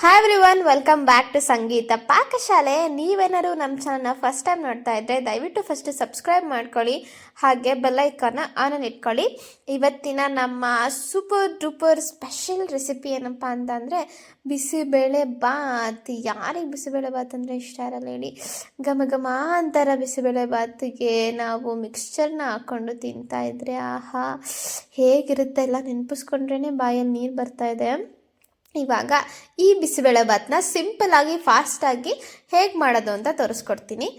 Hi everyone welcome back to Sangeetha Pakashale ನೀವೇನಾದ್ರು ನಮ್ಮ ಚಾನಲ್ನ ಫಸ್ಟ್ ಟೈಮ್ ನೋಡ್ತಾ ಇದ್ದರೆ ದಯವಿಟ್ಟು ಫಸ್ಟ್ ಸಬ್ಸ್ಕ್ರೈಬ್ ಮಾಡ್ಕೊಳ್ಳಿ, ಹಾಗೆ ಬೆಲ್ಲೈಕನ್ನ ಆನ್ ಇಟ್ಕೊಳ್ಳಿ. ಇವತ್ತಿನ ನಮ್ಮ ಸೂಪರ್ ಡೂಪರ್ ಸ್ಪೆಷಲ್ ರೆಸಿಪಿ ಏನಪ್ಪ ಅಂತಂದರೆ, ಬಿಸಿಬೇಳೆ ಬಾತ್. ಯಾರಿಗೆ ಬಿಸಿಬೇಳೆ ಬಾತ್ ಅಂದರೆ ಇಷ್ಟ ಇರಲ್ಲ ಹೇಳಿ. ಘಮ ಘಮ ಅಂತಾರ ಬಿಸಿಬೇಳೆ ಬಾತಿಗೆ ನಾವು ಮಿಕ್ಸ್ಚರ್ನ ಹಾಕ್ಕೊಂಡು ತಿಂತಾ ಇದ್ರೆ, ಆಹಾ, ಹೇಗಿರುತ್ತೆ? ಎಲ್ಲ ನೆನಪಿಸ್ಕೊಂಡ್ರೇ ಬಾಯಲ್ಲಿ ನೀರು ಬರ್ತಾ ಇದೆ. ಇವಾಗ ಈ ಬಿಸಿಬೇಳೆಭಾತನ್ನ ಸಿಂಪಲ್ಲಾಗಿ ಫಾಸ್ಟಾಗಿ ಹೇಗೆ ಮಾಡೋದು ಅಂತ ತೋರಿಸ್ಕೊಡ್ತೀನಿ.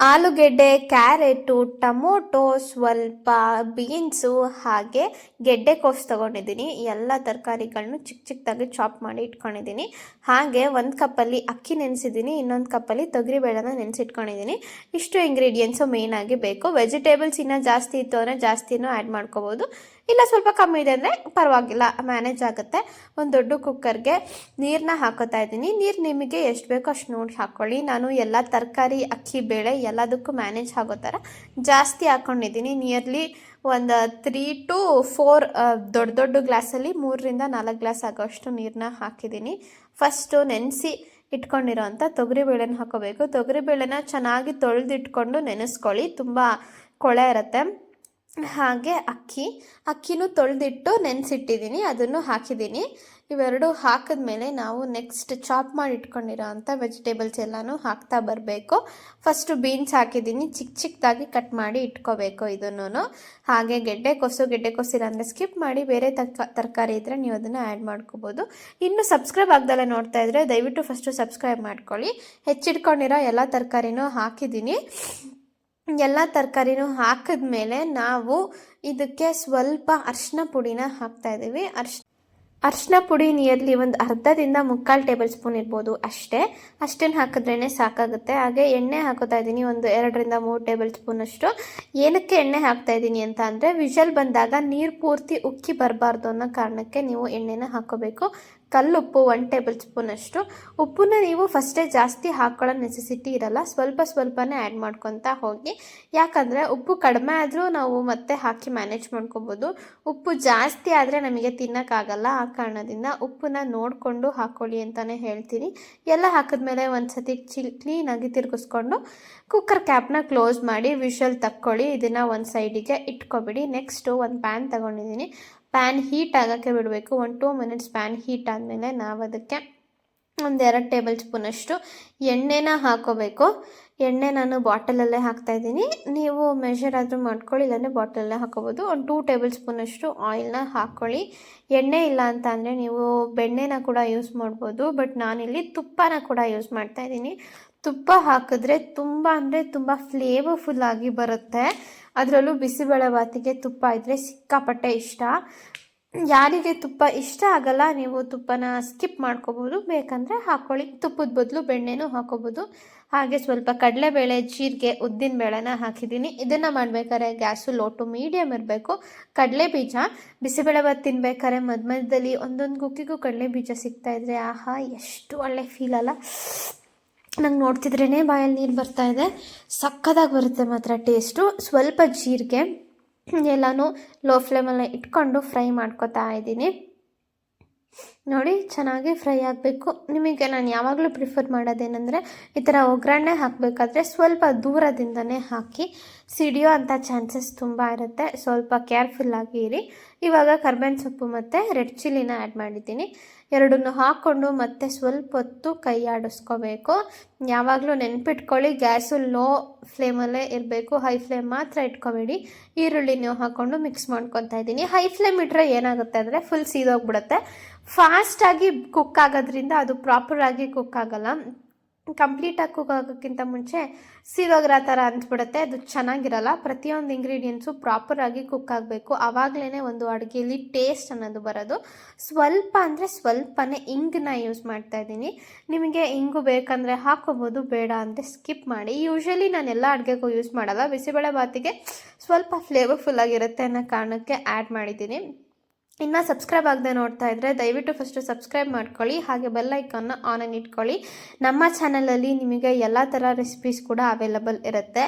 ಆಲೂಗೆಡ್ಡೆ, ಕ್ಯಾರೆಟು, ಟೊಮೊಟೊ, ಸ್ವಲ್ಪ ಬೀನ್ಸು ಹಾಗೆ ಗೆಡ್ಡೆಕೋಸು ತೊಗೊಂಡಿದ್ದೀನಿ. ಎಲ್ಲ ತರಕಾರಿಗಳನ್ನೂ ಚಿಕ್ಕ ಚಿಕ್ಕದಾಗಿ ಚಾಪ್ ಮಾಡಿ ಇಟ್ಕೊಂಡಿದ್ದೀನಿ. ಹಾಗೆ ಒಂದು ಕಪ್ಪಲ್ಲಿ ಅಕ್ಕಿ ನೆನೆಸಿದ್ದೀನಿ, ಇನ್ನೊಂದು ಕಪ್ಪಲ್ಲಿ ತೊಗರಿಬೇಳೆನ ನೆನೆಸಿಟ್ಕೊಂಡಿದ್ದೀನಿ. ಇಷ್ಟು ಇಂಗ್ರೀಡಿಯೆಂಟ್ಸು ಮೇಯ್ನಾಗಿ ಬೇಕು. ವೆಜಿಟೇಬಲ್ಸ್ ಇನ್ನೂ ಜಾಸ್ತಿ ಇತ್ತು ಅಂದರೆ ಜಾಸ್ತಿನೂ ಆ್ಯಡ್ ಮಾಡ್ಕೋಬೋದು. ಇಲ್ಲ, ಸ್ವಲ್ಪ ಕಮ್ಮಿ ಇದೆ ಅಂದರೆ ಪರವಾಗಿಲ್ಲ ಮ್ಯಾನೇಜ್ ಆಗುತ್ತೆ. ಒಂದು ದೊಡ್ಡ ಕುಕ್ಕರ್ಗೆ ನೀರನ್ನ ಹಾಕೋತಾ ಇದ್ದೀನಿ. ನೀರು ನಿಮಗೆ ಎಷ್ಟು ಬೇಕೋ ಅಷ್ಟು ನೋಡಿ ಹಾಕ್ಕೊಳ್ಳಿ ನಾನು ಎಲ್ಲ ತರಕಾರಿ, ಅಕ್ಕಿ, ಬೇಳೆ ಎಲ್ಲದಕ್ಕೂ ಮ್ಯಾನೇಜ್ ಆಗೋ ಥರ ಜಾಸ್ತಿ ಹಾಕ್ಕೊಂಡಿದ್ದೀನಿ ನಿಯರ್ಲಿ ಒಂದು ತ್ರೀ ಟು ಫೋರ್ ದೊಡ್ಡ ದೊಡ್ಡ ಗ್ಲಾಸಲ್ಲಿ ಮೂರರಿಂದ ನಾಲ್ಕು ಗ್ಲಾಸ್ ಆಗೋಷ್ಟು ನೀರನ್ನ ಹಾಕಿದ್ದೀನಿ. ಫಸ್ಟು ನೆನೆಸಿ ಇಟ್ಕೊಂಡಿರೋ ಅಂಥ ತೊಗರಿಬೇಳೆನ ಹಾಕೋಬೇಕು. ತೊಗರಿಬೇಳೆನ ಚೆನ್ನಾಗಿ ತೊಳೆದಿಟ್ಕೊಂಡು ನೆನೆಸ್ಕೊಳ್ಳಿ. ತುಂಬ ಕೊಳೆ ಇರುತ್ತೆ. ಹಾಗೆ ಅಕ್ಕಿ. ಅಕ್ಕಿನೂ ತೊಳೆದಿಟ್ಟು ನೆನೆಸಿಟ್ಟಿದ್ದೀನಿ, ಅದನ್ನು ಹಾಕಿದ್ದೀನಿ. ಇವೆರಡು ಹಾಕಿದ್ಮೇಲೆ ನಾವು ನೆಕ್ಸ್ಟ್ ಚಾಪ್ ಮಾಡಿ ಇಟ್ಕೊಂಡಿರೋ ಅಂಥ ವೆಜಿಟೇಬಲ್ಸ್ ಎಲ್ಲನೂ ಹಾಕ್ತಾ ಬರಬೇಕು. ಫಸ್ಟು ಬೀನ್ಸ್ ಹಾಕಿದ್ದೀನಿ ಚಿಕ್ಕ ಚಿಕ್ಕದಾಗಿ ಕಟ್ ಮಾಡಿ ಇಟ್ಕೋಬೇಕು ಇದನ್ನು ಹಾಗೆ ಗೆಡ್ಡೆ ಗೆಡ್ಡೆಕೋಸು ಗೆಡ್ಡೆಕೋಸು ಇಲ್ಲಾಂದರೆ ಸ್ಕಿಪ್ ಮಾಡಿ ಬೇರೆ ತರ್ಕ ತರಕಾರಿ ಇದ್ದರೆ ನೀವು ಅದನ್ನು ಆ್ಯಡ್ ಮಾಡ್ಕೋಬೋದು. ಇನ್ನು ಸಬ್ಸ್ಕ್ರೈಬ್ ಆಗ್ದಲ್ಲ ನೋಡ್ತಾ ಇದ್ದರೆ ದಯವಿಟ್ಟು ಫಸ್ಟು ಸಬ್ಸ್ಕ್ರೈಬ್ ಮಾಡ್ಕೊಳ್ಳಿ. ಹೆಚ್ಚಿಟ್ಕೊಂಡಿರೋ ಎಲ್ಲ ತರಕಾರಿನೂ ಹಾಕಿದ್ದೀನಿ. ಎಲ್ಲ ತರಕಾರಿನೂ ಹಾಕಿದ್ಮೇಲೆ ನಾವು ಇದಕ್ಕೆ ಸ್ವಲ್ಪ ಅರಿಶಿನ ಪುಡಿನ ಹಾಕ್ತಾ ಇದ್ದೀವಿ. ಅರ್ಶ್ ಅರಿಶಿನ ಪುಡಿ ನಿಯರ್ಲಿ ಒಂದು ಅರ್ಧದಿಂದ ಮುಕ್ಕಾಲು ಟೇಬಲ್ ಸ್ಪೂನ್ ಇರ್ಬೋದು ಅಷ್ಟೇ. ಅಷ್ಟನ್ನು ಹಾಕಿದ್ರೇ ಸಾಕಾಗುತ್ತೆ. ಹಾಗೆ ಎಣ್ಣೆ ಹಾಕೋತಾ ಇದ್ದೀನಿ, ಒಂದು ಎರಡರಿಂದ ಮೂರು ಟೇಬಲ್ ಸ್ಪೂನ್ ಅಷ್ಟು. ಏನಕ್ಕೆ ಎಣ್ಣೆ ಹಾಕ್ತಾ ಇದ್ದೀನಿ ಅಂತ ಅಂದರೆ, ವಿಷಲ್ ಬಂದಾಗ ನೀರು ಪೂರ್ತಿ ಉಕ್ಕಿ ಬರಬಾರ್ದು ಅನ್ನೋ ಕಾರಣಕ್ಕೆ ನೀವು ಎಣ್ಣೆನ ಹಾಕೋಬೇಕು. ಕಲ್ಲುಪ್ಪು ಒನ್ ಟೇಬಲ್ ಸ್ಪೂನ್ ಅಷ್ಟು. ಉಪ್ಪನ್ನ ನೀವು ಫಸ್ಟೇ ಜಾಸ್ತಿ ಹಾಕೊಳ್ಳೋ ನೆಸೆಸಿಟಿ ಇರಲ್ಲ. ಸ್ವಲ್ಪ ಸ್ವಲ್ಪನೇ ಆ್ಯಡ್ ಮಾಡ್ಕೊತಾ ಹೋಗಿ. ಯಾಕಂದರೆ ಉಪ್ಪು ಕಡಿಮೆ ಆದರೂ ನಾವು ಮತ್ತೆ ಹಾಕಿ ಮ್ಯಾನೇಜ್ ಮಾಡ್ಕೋಬೋದು. ಉಪ್ಪು ಜಾಸ್ತಿ ಆದರೆ ನಮಗೆ ತಿನ್ನೋಕ್ಕಾಗಲ್ಲ. ಆ ಕಾರಣದಿಂದ ಉಪ್ಪನ್ನ ನೋಡಿಕೊಂಡು ಹಾಕ್ಕೊಳ್ಳಿ ಅಂತಲೇ ಹೇಳ್ತೀನಿ. ಎಲ್ಲ ಹಾಕಿದ್ಮೇಲೆ ಒಂದು ಸತಿ ಚಿಲ್ ಕ್ಲೀನಾಗಿ ತಿರುಗಿಸ್ಕೊಂಡು ಕುಕ್ಕರ್ ಕ್ಯಾಪ್ನ ಕ್ಲೋಸ್ ಮಾಡಿ ವಿಷಲ್ ತಕ್ಕೊಳ್ಳಿ. ಇದನ್ನು ಒಂದು ಸೈಡಿಗೆ ಇಟ್ಕೊಬಿಡಿ. ನೆಕ್ಸ್ಟು ಒಂದು ಪ್ಯಾನ್ ತಗೊಂಡಿದ್ದೀನಿ. ಪ್ಯಾನ್ ಹೀಟ್ ಆಗೋಕ್ಕೆ ಬಿಡಬೇಕು. ಒಂದು ಟೂ ಮಿನಿಟ್ಸ್ ಪ್ಯಾನ್ ಹೀಟ್ ಆದಮೇಲೆ ನಾವು ಅದಕ್ಕೆ ಒಂದೆರಡು ಟೇಬಲ್ ಸ್ಪೂನಷ್ಟು ಎಣ್ಣೆನ ಹಾಕೋಬೇಕು. ಎಣ್ಣೆ ನಾನು ಬಾಟಲಲ್ಲೇ ಹಾಕ್ತಾಯಿದ್ದೀನಿ ನೀವು ಮೆಷರ್ ಆದರೂ ಮಾಡ್ಕೊಳ್ಳಿ, ಇಲ್ಲಾಂದರೆ ಬಾಟಲಲ್ಲೇ ಹಾಕೋಬೋದು. ಒಂದು ಟೂ ಟೇಬಲ್ ಸ್ಪೂನಷ್ಟು ಆಯಿಲ್ನ ಹಾಕ್ಕೊಳ್ಳಿ ಎಣ್ಣೆ ಇಲ್ಲ ಅಂತ ಅಂದರೆ ನೀವು ಬೆಣ್ಣೆನ ಕೂಡ ಯೂಸ್ ಮಾಡ್ಬೋದು ಬಟ್ ನಾನಿಲ್ಲಿ ತುಪ್ಪನ ಕೂಡ ಯೂಸ್ ಮಾಡ್ತಾಯಿದ್ದೀನಿ ತುಪ್ಪ ಹಾಕಿದ್ರೆ ತುಂಬ ಅಂದರೆ ತುಂಬ ಫ್ಲೇವರ್ಫುಲ್ ಆಗಿ ಬರುತ್ತೆ. ಅದರಲ್ಲೂ ಬಿಸಿಬೇಳೆ ಬಾತಿಗೆ ತುಪ್ಪ ಇದ್ದರೆ ಸಿಕ್ಕಾಪಟ್ಟೆ ಇಷ್ಟ. ಯಾರಿಗೆ ತುಪ್ಪ ಇಷ್ಟ ಆಗಲ್ಲ, ನೀವು ತುಪ್ಪನ ಸ್ಕಿಪ್ ಮಾಡ್ಕೋಬೋದು ಬೇಕಂದರೆ ಹಾಕ್ಕೊಳ್ಳಿ ತುಪ್ಪದ ಬದಲು ಬೆಣ್ಣೆನೂ ಹಾಕೋಬೋದು ಹಾಗೆ ಸ್ವಲ್ಪ ಕಡಲೆಬೇಳೆ, ಜೀರಿಗೆ, ಉದ್ದಿನ ಬೇಳೆನ ಹಾಕಿದ್ದೀನಿ. ಇದನ್ನು ಮಾಡಬೇಕಾದ್ರೆ ಗ್ಯಾಸು ಲೋ ಟು ಮೀಡಿಯಮ್ ಇರಬೇಕು. ಕಡಲೆ ಬೀಜ, ಬಿಸಿಬೇಳೆ ಬಾತ್ ತಿನ್ಬೇಕಾದ್ರೆ ಮಧ್ಯ ಮಧ್ಯದಲ್ಲಿ ಒಂದೊಂದು ಗುಕ್ಕಿಗೂ ಕಡಲೆ ಬೀಜ ಸಿಗ್ತಾಯಿದ್ರೆ ಆಹಾ, ಎಷ್ಟು ಒಳ್ಳೆ ಫೀಲ್ ಅಲ್ಲ. ನಂಗೆ ನೋಡ್ತಿದ್ರೇ ಬಾಯಲ್ಲಿ ನೀರು ಬರ್ತಾ ಇದೆ. ಸಕ್ಕದಾಗಿ ಬರುತ್ತೆ ಮಾತ್ರ ಟೇಸ್ಟು ಸ್ವಲ್ಪ ಜೀರಿಗೆ ಎಲ್ಲನೂ ಲೋ ಫ್ಲೇಮಲ್ಲಿ ಇಟ್ಕೊಂಡು ಫ್ರೈ ಮಾಡ್ಕೊತಾ ಇದ್ದೀನಿ. ನೋಡಿ, ಚೆನ್ನಾಗಿ ಫ್ರೈ ಆಗಬೇಕು. ನಿಮಗೆ ನಾನು ಯಾವಾಗಲೂ ಪ್ರಿಫರ್ ಮಾಡೋದೇನೆಂದರೆ, ಈ ಥರ ಒಗ್ಗರಣೆ ಹಾಕಬೇಕಾದ್ರೆ ಸ್ವಲ್ಪ ದೂರದಿಂದನೇ ಹಾಕಿ, ಸಿಡಿಯೋ ಅಂಥ ಚಾನ್ಸಸ್ ತುಂಬ ಇರುತ್ತೆ. ಸ್ವಲ್ಪ ಕೇರ್ಫುಲ್ಲಾಗಿ ಇರಿ. ಇವಾಗ ಕರ್ಬೇವಿನ ಸೊಪ್ಪು ಮತ್ತು ರೆಡ್ ಚಿಲ್ಲಿನ ಆ್ಯಡ್ ಮಾಡಿದ್ದೀನಿ. ಎರಡನ್ನೂ ಹಾಕ್ಕೊಂಡು ಮತ್ತೆ ಸ್ವಲ್ಪ ಹೊತ್ತು ಕೈ ಆಡಿಸ್ಕೋಬೇಕು ಯಾವಾಗಲೂ ನೆನ್ಪಿಟ್ಕೊಳ್ಳಿ, ಗ್ಯಾಸು ಲೋ ಫ್ಲೇಮಲ್ಲೇ ಇರಬೇಕು. ಹೈ ಫ್ಲೇಮ್ ಮಾತ್ರ ಇಟ್ಕೋಬೇಡಿ. ಈರುಳ್ಳಿ ನೀವು ಹಾಕ್ಕೊಂಡು ಮಿಕ್ಸ್ ಮಾಡ್ಕೊತಾ ಇದ್ದೀನಿ. ಹೈ ಫ್ಲೇಮ್ ಇಟ್ಟರೆ ಏನಾಗುತ್ತೆ ಅಂದರೆ ಫುಲ್ ಸೀದೋಗ್ಬಿಡುತ್ತೆ. ಫಾಸ್ಟಾಗಿ ಕುಕ್ ಆಗೋದ್ರಿಂದ ಅದು ಪ್ರಾಪರಾಗಿ ಕುಕ್ ಆಗಲ್ಲ. ಕಂಪ್ಲೀಟಾಗಿ ಕುಕ್ ಆಗೋಕ್ಕಿಂತ ಮುಂಚೆ ಸೀದೋಗ್ರ ಥರ ಅಂದ್ಬಿಡುತ್ತೆ ಅದು ಚೆನ್ನಾಗಿರಲ್ಲ. ಪ್ರತಿಯೊಂದು ಇಂಗ್ರೀಡಿಯೆಂಟ್ಸು ಪ್ರಾಪರಾಗಿ ಕುಕ್ ಆಗಬೇಕು. ಆವಾಗಲೇ ಒಂದು ಅಡುಗೆಯಲ್ಲಿ ಟೇಸ್ಟ್ ಅನ್ನೋದು ಬರೋದು. ಸ್ವಲ್ಪ ಅಂದರೆ ಸ್ವಲ್ಪನೇ ಇಂಗನ್ನ ಯೂಸ್ ಮಾಡ್ತಾ ಇದ್ದೀನಿ. ನಿಮಗೆ ಇಂಗು ಬೇಕಂದರೆ ಹಾಕೋಬೋದು, ಬೇಡ ಅಂದರೆ ಸ್ಕಿಪ್ ಮಾಡಿ. ಯೂಶ್ವಲಿ ನಾನು ಎಲ್ಲ ಅಡುಗೆಗೂ ಯೂಸ್ ಮಾಡಲ್ಲ. ಬಿಸಿಬೇಳೆ ಬಾತಿಗೆ ಸ್ವಲ್ಪ ಫ್ಲೇವರ್ಫುಲ್ ಆಗಿರುತ್ತೆ ಅನ್ನೋ ಕಾರಣಕ್ಕೆ ಆ್ಯಡ್ ಮಾಡಿದ್ದೀನಿ. ಇನ್ನು ಸಬ್ಸ್ಕ್ರೈಬ್ ಆಗದೆ ನೋಡ್ತಾ ಇದ್ದರೆ ದಯವಿಟ್ಟು ಫಸ್ಟು ಸಬ್ಸ್ಕ್ರೈಬ್ ಮಾಡ್ಕೊಳ್ಳಿ, ಹಾಗೆ ಬೆಲ್ ಐಕಾನ್ನ ಆನ್ ಇಟ್ಕೊಳ್ಳಿ. ನಮ್ಮ ಚಾನಲಲ್ಲಿ ನಿಮಗೆ ಎಲ್ಲ ಥರ ರೆಸಿಪೀಸ್ ಕೂಡ ಅವೈಲಬಲ್ ಇರುತ್ತೆ.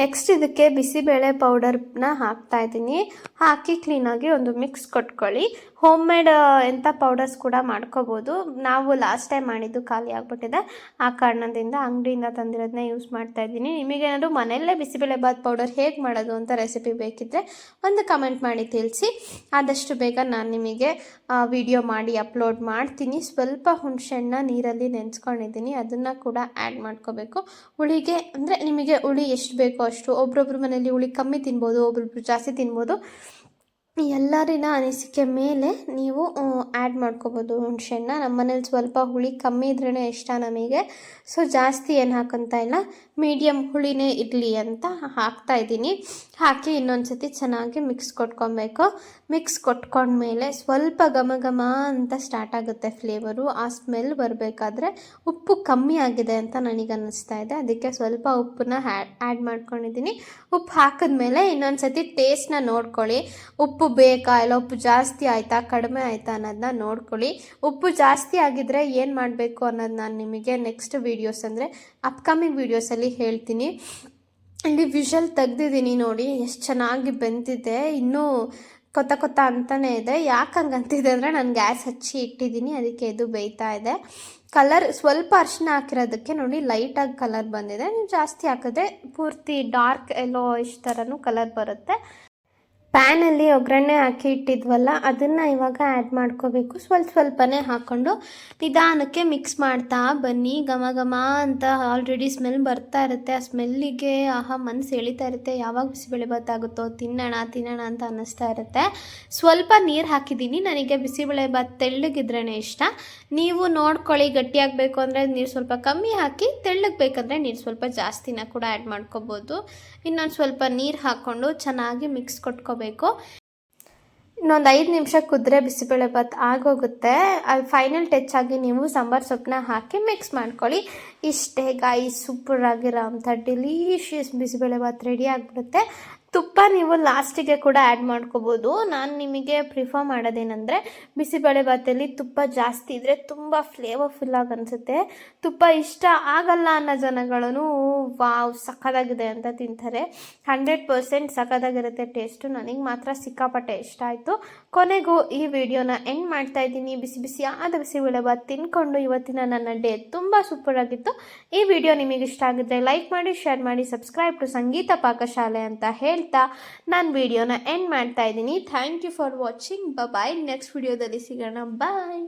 ನೆಕ್ಸ್ಟ್ ಇದಕ್ಕೆ ಬಿಸಿಬೇಳೆ ಪೌಡರ್ನ ಹಾಕ್ತಾ ಇದ್ದೀನಿ. ಹಾಕಿ ಕ್ಲೀನಾಗಿ ಒಂದು ಮಿಕ್ಸ್ ಕೊಟ್ಕೊಳ್ಳಿ. ಹೋಮ್ ಮೇಡ್ ಎಂಥ ಪೌಡರ್ಸ್ ಕೂಡ ಮಾಡ್ಕೋಬೋದು. ನಾವು ಲಾಸ್ಟ್ ಟೈಮ್ ಮಾಡಿದ್ದು ಖಾಲಿ ಆಗಿಬಿಟ್ಟಿದೆ. ಆ ಕಾರಣದಿಂದ ಅಂಗಡಿಯಿಂದ ತಂದಿರೋದನ್ನ ಯೂಸ್ ಮಾಡ್ತಾ ಇದ್ದೀನಿ. ನಿಮಗೇನಾದ್ರು ಮನೆಯಲ್ಲೇ ಬಿಸಿಬೇಳೆ ಬಾತ್ ಪೌಡರ್ ಹೇಗೆ ಮಾಡೋದು ಅಂತ ರೆಸಿಪಿ ಬೇಕಿದ್ದರೆ ಒಂದು ಕಮೆಂಟ್ ಮಾಡಿ ತಿಳಿಸಿ. ಆದಷ್ಟು ಬೇಗ ನಾನು ನಿಮಗೆ ವಿಡಿಯೋ ಮಾಡಿ ಅಪ್ಲೋಡ್ ಮಾಡ್ತೀನಿ. ಸ್ವಲ್ಪ ಹುಣಸೆಹಣ್ಣ ನೀರಲ್ಲಿ ನೆನೆಸ್ಕೊಂಡಿದ್ದೀನಿ. ಅದನ್ನು ಕೂಡ ಆ್ಯಡ್ ಮಾಡ್ಕೋಬೇಕು. ಹುಳಿಗೆ ಅಂದರೆ ನಿಮಗೆ ಹುಳಿ ಎಷ್ಟು ಬೇಕೋ ಅಷ್ಟು. ಒಬ್ರೊಬ್ರ ಮನೇಲಿ ಹುಳಿ ಕಮ್ಮಿ ತಿನ್ಬೋದು ಒಬ್ರೊಬ್ರು ಜಾಸ್ತಿ ತಿನ್ಬೋದು. ಎಲ್ಲರಿನ ಅನಿಸಿಕೆ ಮೇಲೆ ನೀವು ಆ್ಯಡ್ ಮಾಡ್ಕೋಬೋದು ಹುಣಸೆಹಣ್ಣ ನಮ್ಮ ಮನೇಲಿ ಸ್ವಲ್ಪ ಹುಳಿ ಕಮ್ಮಿ ಇದ್ರೇ ಇಷ್ಟ ನಮಗೆ. ಸೊ ಜಾಸ್ತಿ ಏನು ಹಾಕೋಂತ ಇಲ್ಲ. ಮೀಡಿಯಮ್ ಹುಳಿನೇ ಇರಲಿ ಅಂತ ಹಾಕ್ತಾ ಇದ್ದೀನಿ. ಹಾಕಿ ಇನ್ನೊಂದು ಸತಿ ಚೆನ್ನಾಗಿ ಮಿಕ್ಸ್ ಕೊಟ್ಕೊಬೇಕು. ಮಿಕ್ಸ್ ಕೊಟ್ಕೊಂಡ್ಮೇಲೆ ಸ್ವಲ್ಪ ಘಮ ಘಮ ಅಂತ ಸ್ಟಾರ್ಟ್ ಆಗುತ್ತೆ ಫ್ಲೇವರು ಆ ಸ್ಮೆಲ್ ಬರಬೇಕಾದ್ರೆ ಉಪ್ಪು ಕಮ್ಮಿ ಆಗಿದೆ ಅಂತ ನನಗೆ ಅನ್ನಿಸ್ತಾ ಇದೆ. ಅದಕ್ಕೆ ಸ್ವಲ್ಪ ಉಪ್ಪನ್ನ ಆ್ಯಡ್ ಮಾಡ್ಕೊಂಡಿದ್ದೀನಿ. ಉಪ್ಪು ಹಾಕಿದ್ಮೇಲೆ ಇನ್ನೊಂದು ಸತಿ ಟೇಸ್ಟ್ನ ನೋಡ್ಕೊಳ್ಳಿ. ಉಪ್ಪು ಬೇಕಾ? ಇಲ್ಲ, ಉಪ್ಪು ಜಾಸ್ತಿ ಆಯಿತಾ? ಕಡಿಮೆ ಆಯಿತಾ ಅನ್ನೋದನ್ನ ನೋಡ್ಕೊಳ್ಳಿ. ಉಪ್ಪು ಜಾಸ್ತಿ ಆಗಿದ್ರೆ ಏನು ಮಾಡಬೇಕು ಅನ್ನೋದು ನಾನು ನಿಮಗೆ ನೆಕ್ಸ್ಟ್ ವೀಡಿಯೋಸ್ ಅಂದರೆ ಅಪ್ಕಮಿಂಗ್ ವೀಡಿಯೋಸಲ್ಲಿ ಹೇಳ್ತೀನಿ. ಇಲ್ಲಿ ವಿಷಲ್ ತೆಗ್ದಿದ್ದೀನಿ ನೋಡಿ, ಎಷ್ಟು ಚೆನ್ನಾಗಿ ಬೆಂದಿದೆ. ಇನ್ನೂ ಕೊತ್ತ ಕೊತ್ತ ಅಂತಾನೆ ಇದೆ. ಯಾಕೆ ಹಂಗೆ ಅಂತಿದೆ ಅಂದರೆ ನಾನು ಗ್ಯಾಸ್ ಹಚ್ಚಿ ಇಟ್ಟಿದ್ದೀನಿ, ಅದಕ್ಕೆ ಇದು ಬೇಯ್ತಾ ಇದೆ. ಕಲರ್ ಸ್ವಲ್ಪ ಅರಿಶಿನ ಹಾಕಿರೋದಕ್ಕೆ ನೋಡಿ ಲೈಟಾಗಿ ಕಲರ್ ಬಂದಿದೆ. ನೀವು ಜಾಸ್ತಿ ಹಾಕಿದ್ರೆ ಪೂರ್ತಿ ಡಾರ್ಕ್ ಎಲ್ಲೋ ಇಷ್ಟು ಥರನೂ ಕಲರ್ ಬರುತ್ತೆ. ಪ್ಯಾನಲ್ಲಿ ಒಗ್ಗರಣೆ ಹಾಕಿ ಇಟ್ಟಿದ್ವಲ್ಲ, ಅದನ್ನು ಇವಾಗ ಆ್ಯಡ್ ಮಾಡ್ಕೋಬೇಕು. ಸ್ವಲ್ಪ ಸ್ವಲ್ಪನೇ ಹಾಕ್ಕೊಂಡು ನಿಧಾನಕ್ಕೆ ಮಿಕ್ಸ್ ಮಾಡ್ತಾ ಬನ್ನಿ. ಘಮ ಘಮ ಅಂತ ಆಲ್ರೆಡಿ ಸ್ಮೆಲ್ ಬರ್ತಾ ಇರುತ್ತೆ. ಆ ಸ್ಮೆಲ್ಲಿಗೆ ಆಹಾ ಮನಸ್ಸು ಎಳಿತಾ ಇರುತ್ತೆ. ಯಾವಾಗ ಬಿಸಿಬೇಳೆ ಬಾತ್ ತಿನ್ನೋಣ ತಿನ್ನೋಣ ಅಂತ ಅನ್ನಿಸ್ತಾ ಇರುತ್ತೆ. ಸ್ವಲ್ಪ ನೀರು ಹಾಕಿದ್ದೀನಿ. ನನಗೆ ಬಿಸಿಬೇಳೆ ಬಾತ್ ತೆಳ್ಳಗಿದ್ರೇ ಇಷ್ಟ. ನೀವು ನೋಡ್ಕೊಳ್ಳಿ, ಗಟ್ಟಿಯಾಗಬೇಕು ಅಂದರೆ ನೀರು ಸ್ವಲ್ಪ ಕಮ್ಮಿ ಹಾಕಿ ತೆಳ್ಳಗೆ ಬೇಕಂದರೆ ನೀರು ಸ್ವಲ್ಪ ಜಾಸ್ತಿನ ಕೂಡ ಆ್ಯಡ್ ಮಾಡ್ಕೋಬೋದು. ಇನ್ನೊಂದು ಸ್ವಲ್ಪ ನೀರು ಹಾಕ್ಕೊಂಡು ಚೆನ್ನಾಗಿ ಮಿಕ್ಸ್ ಕೊಟ್ಕೋಬೇಕು. ಇನ್ನೊಂದು ಐದು ನಿಮಿಷ ಕುದ್ರೆ ಬಿಸಿಬೇಳೆ ಭಾತ್ ಆಗೋಗುತ್ತೆ. ಅಲ್ಲಿ ಫೈನಲ್ ಟಚ್ ಆಗಿ ನೀವು ಸಾಂಬಾರು ಸೊಪ್ಪನ್ನ ಹಾಕಿ ಮಿಕ್ಸ್ ಮಾಡ್ಕೊಳ್ಳಿ. ಇಷ್ಟೇ ಗಾಯಿ ಸೂಪರ್ ಆಗಿರೋ ಅಂಥ ಡೆಲೀಷಿಯಸ್ ಬಿಸಿಬೇಳೆ ಭಾತ್ ರೆಡಿ ಆಗಿಬಿಡುತ್ತೆ. ತುಪ್ಪ ನೀವು ಲಾಸ್ಟಿಗೆ ಕೂಡ ಆ್ಯಡ್ ಮಾಡ್ಕೋಬೋದು. ನಾನು ನಿಮಗೆ ಪ್ರಿಫರ್ ಮಾಡೋದೇನೆಂದರೆ ಬಿಸಿಬೇಳೆ ಬಾತಲ್ಲಿ ತುಪ್ಪ ಜಾಸ್ತಿ ಇದ್ದರೆ ತುಂಬ ಫ್ಲೇವರ್ಫುಲ್ಲಾಗಿ ಅನಿಸುತ್ತೆ. ತುಪ್ಪ ಇಷ್ಟ ಆಗಲ್ಲ ಅನ್ನೋ ಜನಗಳೂ ವಾವ್ ಸಖತ್ತಾಗಿದೆ ಅಂತ ತಿಂತಾರೆ. ಹಂಡ್ರೆಡ್ ಪರ್ಸೆಂಟ್ ಸಖತ್ತಾಗಿರುತ್ತೆ ಟೇಸ್ಟು ನನಗೆ ಮಾತ್ರ ಸಿಕ್ಕಾಪಟ್ಟೆ ಇಷ್ಟ ಆಯಿತು. ಕೊನೆಗೂ ಈ ವಿಡಿಯೋನ ಎಂಡ್ ಮಾಡ್ತಾ ಇದ್ದೀನಿ. ಬಿಸಿ ಬಿಸಿ ಆದ ಬಿಸಿಬೇಳೆ ಬಾತ್ ತಿನ್ಕೊಂಡು ಇವತ್ತಿನ ನನ್ನ ಡೇ ತುಂಬ ಸೂಪರಾಗಿತ್ತು ಈ ವಿಡಿಯೋ ನಿಮಗೆ ಇಷ್ಟ ಆಗಿದ್ರೆ ಲೈಕ್ ಮಾಡಿ ಶೇರ್ ಮಾಡಿ ಸಬ್ಸ್ಕ್ರೈಬ್ ಟು ಸಂಗೀತ ಪಾಕಶಾಲೆ ಅಂತ ಹೇಳ್ತಾ ನಾನು ವಿಡಿಯೋನ ಎಂಡ್ ಮಾಡ್ತಾ ಇದ್ದೀನಿ. Thank you for watching bye next ವಿಡಿಯೋದಲ್ಲಿ ಸಿಗೋಣ. ಬಾಯ್